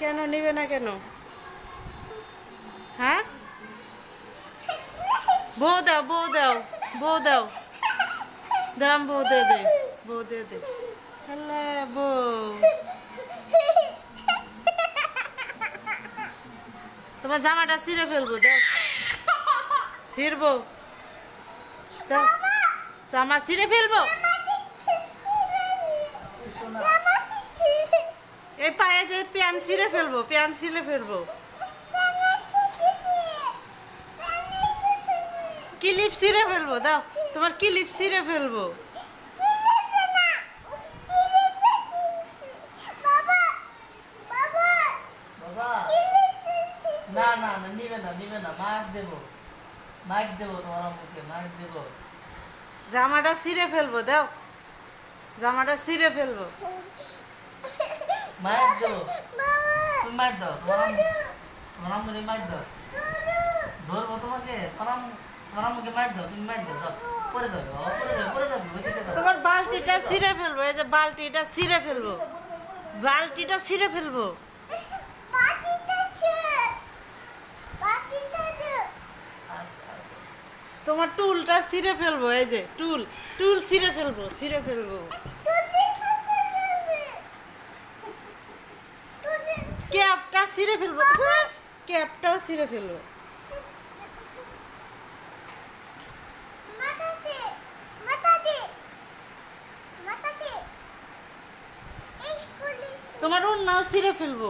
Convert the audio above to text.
কেন নিবে না কেন? হ্যাঁ? বউ দাও বউ দাও বউ দাও। দাম বউ দে দে, বউ দে দে। হ্যালো বউ। তোমার জামাটা ছিঁড়ে ফেলব, দাও। ছিঁড়বো। জামা ছিঁড়ে ফেলব। এই পায়ে যে প্যান ছিঁড়ে ফেলব প্যান ছিঁড়ে ফেলব। ক্লিপ ছিঁড়ে ফেলব? দাও তোমার ক্লিপ ছিঁড়ে ফেলব? বাবা না না না নিবে না নিবে না মার দেবো। মার দেবো তোমার আম্মুকে মার দেবো। জামাটা ছিঁড়ে ফেলব দাও। জামাটা ছিঁড়ে ফেলব। মার দেবো তুমি মার দাও তোমার তোমার আম্মুকে মার দাও ধরবো তোমাকে তোমার তোমার আম্মুকে মার দাও তুমি মার দাও দাও পরে তোমার বালতিটা ছিঁড়ে ফেলব এই যে বালতিটা ছিঁড়ে ফেলব। বালতিটা ছিঁড়ে ফেলব। আচ্ছা আচ্ছা। তোমার টুলটা ছিঁড়ে ফেলব এই যে টুল। টুল ছিঁড়ে ফেলব ছিঁড়ে ফেলব। ছিঁড়ে ফেলব ক্যাপটাও ছিঁড়ে ফেলব। তোমার ওর নাও ছিঁড়ে ফেলব।